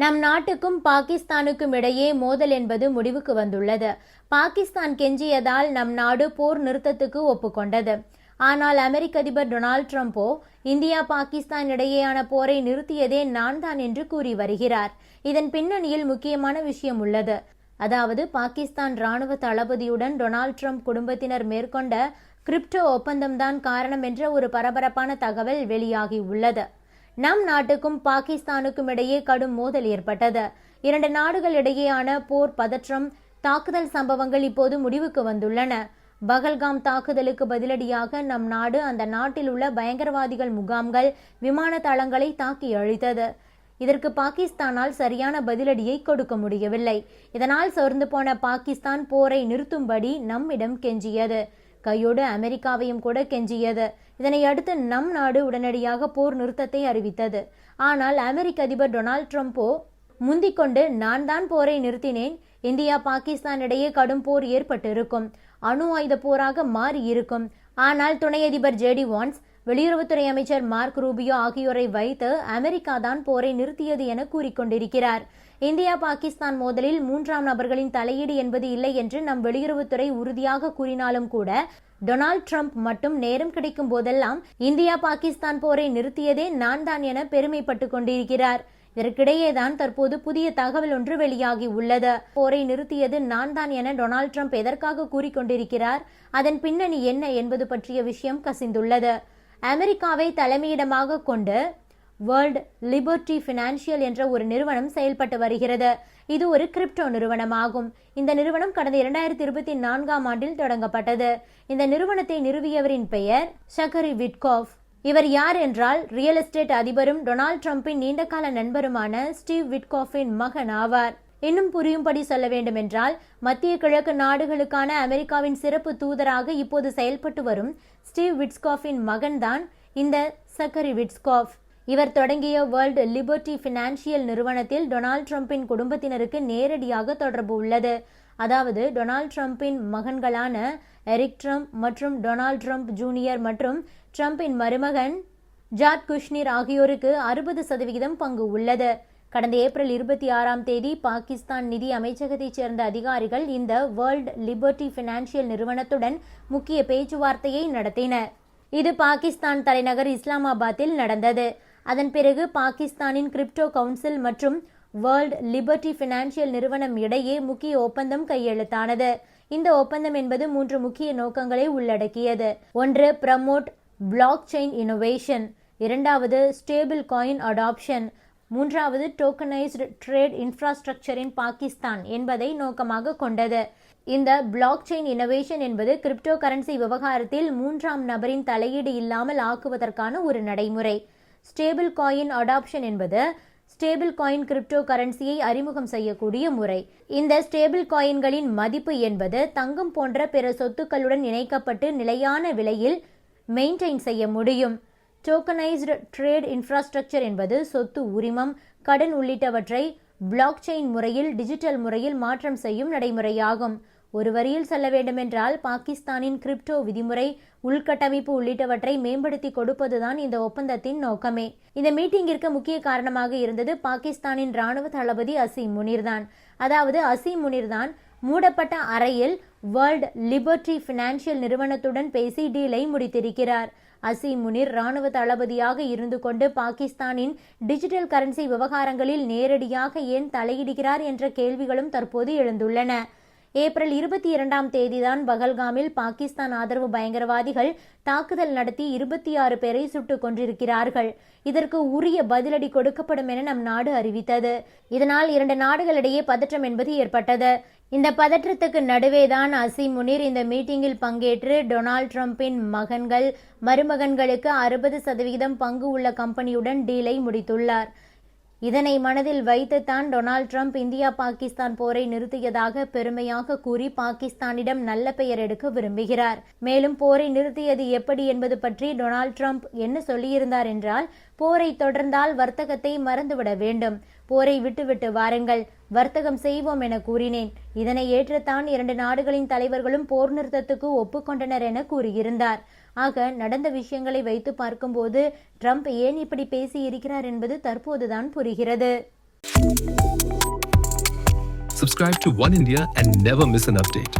நம் நாட்டுக்கும் பாகிஸ்தானுக்கும் இடையே மோதல் என்பது முடிவுக்கு வந்துள்ளது. பாகிஸ்தான் கெஞ்சியதால் நம் நாடு போர் நிறுத்தத்துக்கு ஒப்புக்கொண்டது. ஆனால் அமெரிக்க அதிபர் டொனால்ட் ட்ரம்ப்போ இந்தியா பாகிஸ்தான் இடையேயான போரை நிறுத்தியதே நான் தான் என்று கூறி வருகிறார். இதன் பின்னணியில் முக்கியமான விஷயம் உள்ளது. அதாவது பாகிஸ்தான் ராணுவ தளபதியுடன் டொனால்ட் ட்ரம்ப் குடும்பத்தினர் மேற்கொண்ட கிரிப்டோ ஒப்பந்தம்தான் காரணம் என்ற ஒரு பரபரப்பான தகவல் வெளியாகி உள்ளது. நம் நாட்டுக்கும் பாகிஸ்தானுக்கும் இடையே கடும் மோதல் ஏற்பட்டது. இரண்டு நாடுகள் இடையேயான போர் பதற்றம் தாக்குதல் சம்பவங்கள் இப்போது முடிவுக்கு வந்துள்ளன. பகல்காம் தாக்குதலுக்கு பதிலடியாக நம் நாடு அந்த நாட்டில் உள்ள பயங்கரவாதிகள் முகாம்கள் விமான தளங்களை தாக்கி அழித்தது. இதற்கு பாகிஸ்தானால் சரியான பதிலடியை கொடுக்க முடியவில்லை. இதனால் சோர்ந்து போன பாகிஸ்தான் போரை நிறுத்தும்படி நம்மிடம் கெஞ்சியது. கையோடு அமெரிக்காவையும் கூட கெஞ்சியது. இதனை அடுத்து நம் நாடு உடனடியாக போர் நிறுத்தத்தை அறிவித்தது. ஆனால் அமெரிக்க அதிபர் டொனால்ட் ட்ரம்ப்போ முந்திக்கொண்டு நான் தான் போரை நிறுத்தினேன் இந்தியா பாகிஸ்தான் இடையே கடும் போர் ஏற்பட்டு இருக்கும் அணு ஆயுத போராக மாறி இருக்கும். ஆனால் துணை அதிபர் ஜேடி வான்ஸ் வெளியுறவுத்துறை அமைச்சர் மார்க் ரூபியோ ஆகியோரை வைத்து அமெரிக்கா தான் போரை நிறுத்தியது என கூறிக்கொண்டிருக்கிறார். இந்தியா பாகிஸ்தான் மோதலில் மூன்றாம் நபர்களின் தலையீடு என்பது இல்லை என்று நம் வெளியுறவுத்துறை உறுதியாக கூறினாலும் கூட டொனால்ட் ட்ரம்ப் மட்டும் நேரம் கிடைக்கும் போதெல்லாம் இந்தியா பாகிஸ்தான் போரை நிறுத்தியதே நான் தான் என பெருமைப்பட்டுக் கொண்டிருக்கிறார். இதற்கிடையேதான் தற்போது புதிய தகவல் ஒன்று வெளியாகி உள்ளது. போரை நிறுத்தியது நான் தான் என டொனால்ட் ட்ரம்ப் எதற்காக கூறிக்கொண்டிருக்கிறார் அதன் பின்னணி என்ன என்பது பற்றிய விஷயம் கசிந்துள்ளது. அமெரிக்காவை தலைமையிடமாக கொண்டு வேர்ல்ட் லிபர்டி ஃபினான்ஷியல் என்ற ஒரு நிறுவனம் செயல்பட்டு வருகிறது. இது ஒரு கிரிப்டோ நிறுவனமாகும். இந்த நிறுவனம் கடந்த இரண்டாயிரத்தி இருபத்தி நான்காம் ஆண்டில் தொடங்கப்பட்டது. இந்த நிறுவனத்தை நிறுவியவரின் பெயர் ஷகரி விட்கோஃப் இவர் யார் என்றால் ரியல் எஸ்டேட் அதிபரும் டொனால்ட் ட்ரம்பின் நீண்டகால நண்பருமான ஸ்டீவ் விட்காஃபின் மகன் ஆவார். இன்னும் புரியும்படி சொல்ல வேண்டுமென்றால் மத்திய கிழக்கு நாடுகளுக்கான அமெரிக்காவின் சிறப்பு தூதராக இப்போது செயல்பட்டு வரும் ஸ்டீவ் விட்ஸ்காஃபின் மகன்தான் இந்த சக்கரி விட்ஸ்காஃப் இவர் தொடங்கிய வேர்ல்டு லிபர்டி ஃபினான்ஷியல் நிறுவனத்தில் டொனால்ட் ட்ரம்பின் குடும்பத்தினருக்கு நேரடியாக தொடர்பு உள்ளது. அதாவது டொனால்ட் ட்ரம்பின் மகன்களான எரிக் ட்ரம்ப் மற்றும் டொனால்ட் ட்ரம்ப் ஜூனியர் மற்றும் ட்ரம்பின் மருமகன் ஜார்ட் குஷ்னீர் ஆகியோருக்கு அறுபது சதவிகிதம் பங்கு உள்ளது. கடந்த ஏப்ரல் இருபத்தி ஆறாம் தேதி பாகிஸ்தான் நிதி அமைச்சகத்தைச் சேர்ந்த அதிகாரிகள் இந்த வேர்ல்ட் லிபர்டி ஃபினான்ஷியல் நிறுவனத்துடன் முக்கிய பேச்சுவார்த்தையை நடத்தினர். இது பாகிஸ்தான் தலைநகர் இஸ்லாமாபாத்தில் நடந்தது. அதன் பிறகு பாகிஸ்தானின் கிரிப்டோ கவுன்சில் மற்றும் வேர்ல்ட் லிபர்டி பினான்சியல் நிறுவனம் இடையே முக்கிய ஒப்பந்தம் கையெழுத்தானது. இந்த ஒப்பந்தம் என்பது மூன்று முக்கிய நோக்கங்களை உள்ளடக்கியது. ஒன்று ப்ரமோட் பிளாக் செயின் இனோவேஷன் இரண்டாவது ஸ்டேபிள் காயின் அடாப்ஷன் மூன்றாவது டோக்கனைஸ்டு ட்ரேட் இன்ஃப்ராஸ்ட்ரக்சரின் பாகிஸ்தான் என்பதை நோக்கமாக கொண்டது. இந்த பிளாக் செயின் இனோவேஷன் என்பது கிரிப்டோ கரன்சி விவகாரத்தில் மூன்றாம் நபரின் தலையீடு இல்லாமல் ஆக்குவதற்கான ஒரு நடைமுறை. ஸ்டேபிள் காயின் அடாப்ஷன் என்பது ஸ்டேபிள் காயின் கிரிப்டோ கரன்சியை அறிமுகம் செய்யக்கூடிய முறை. இந்த ஸ்டேபிள் காயின்களின் மதிப்பு என்பது தங்கம் போன்ற பிற சொத்துக்களுடன் இணைக்கப்பட்டு நிலையான விலையில் மெயின்டைன் செய்ய முடியும். டோக்கனைஸ்டு ட்ரேட் இன்ஃப்ராஸ்ட்ரக்சர் என்பது சொத்து உரிமம் கடன் உள்ளிட்டவற்றை பிளாக் செயின் முறையில் டிஜிட்டல் முறையில் மாற்றம் செய்யும் நடைமுறையாகும். ஒரு வரியில் சொல்ல வேண்டுமென்றால் பாகிஸ்தானின் கிரிப்டோ விதிமுறை உள்கட்டமைப்பு உள்ளிட்டவற்றை மேம்படுத்தி கொடுப்பதுதான் இந்த ஒப்பந்தத்தின் நோக்கமே. இந்த மீட்டிங்கிற்கு முக்கிய காரணமாக இருந்தது பாகிஸ்தானின் ராணுவ தளபதி அசீம் முனிர்தான். அதாவது அசீம் முனிர்தான் மூடப்பட்ட அறையில் வேர்ல்ட் லிபர்டி பினான்சியல் நிறுவனத்துடன் பேசி டீலை முடித்திருக்கிறார். அசீம் முனிர் ராணுவ தளபதியாக இருந்து கொண்டு பாகிஸ்தானின் டிஜிட்டல் கரன்சி விவகாரங்களில் நேரடியாக ஏன் தலையிடுகிறார் என்ற கேள்விகளும் தற்போது எழுந்துள்ளன. ஏப்ரல் இருபத்தி இரண்டாம் தேதிதான் பகல்காமில் பாகிஸ்தான் ஆதரவு பயங்கரவாதிகள் தாக்குதல் நடத்தி இருபத்தி ஆறு பேரை சுட்டுக் கொண்டிருக்கிறார்கள் இதற்கு உரிய பதிலடி கொடுக்கப்படும் என நம் நாடு அறிவித்தது. இதனால் இரண்டு நாடுகளிடையே பதற்றம் என்பது ஏற்பட்டது. இந்த பதற்றத்துக்கு நடுவேதான் அசீம் முனீர் இந்த மீட்டிங்கில் பங்கேற்று டொனால்ட் ட்ரம்பின் மகன்கள் மருமகன்களுக்கு அறுபது சதவிகிதம் பங்கு உள்ள கம்பெனியுடன் டீலை முடித்துள்ளார். இதனை மனதில் வைத்துத்தான் டொனால்ட் ட்ரம்ப் இந்தியா பாகிஸ்தான் போரை நிறுத்தியதாக பெருமையாக கூறி பாகிஸ்தானிடம் நல்ல பெயர் எடுக்க விரும்புகிறார். மேலும் போரை நிறுத்தியது எப்படி என்பது பற்றி டொனால்ட் ட்ரம்ப் என்ன சொல்லியிருந்தார் என்றால் போரை தொடர்ந்தால் வர்த்தகத்தை மறந்துவிட வேண்டும். போரை விட்டுவிட்டு வாருங்கள். வர்த்தகம் செய்வோம் என கூறினேன். இதனை ஏற்றுத்தான் இரண்டு நாடுகளின் தலைவர்களும் போர் நிறுத்தத்துக்கு ஒப்புக்கொண்டனர் என கூறியிருந்தார். ஆக நடந்த விஷயங்களை வைத்து பார்க்கும்போது ட்ரம்ப் ஏன் இப்படி பேசி இருக்கிறார் என்பது தற்போதுதான் புரிகிறது. Subscribe to One India and never miss an update.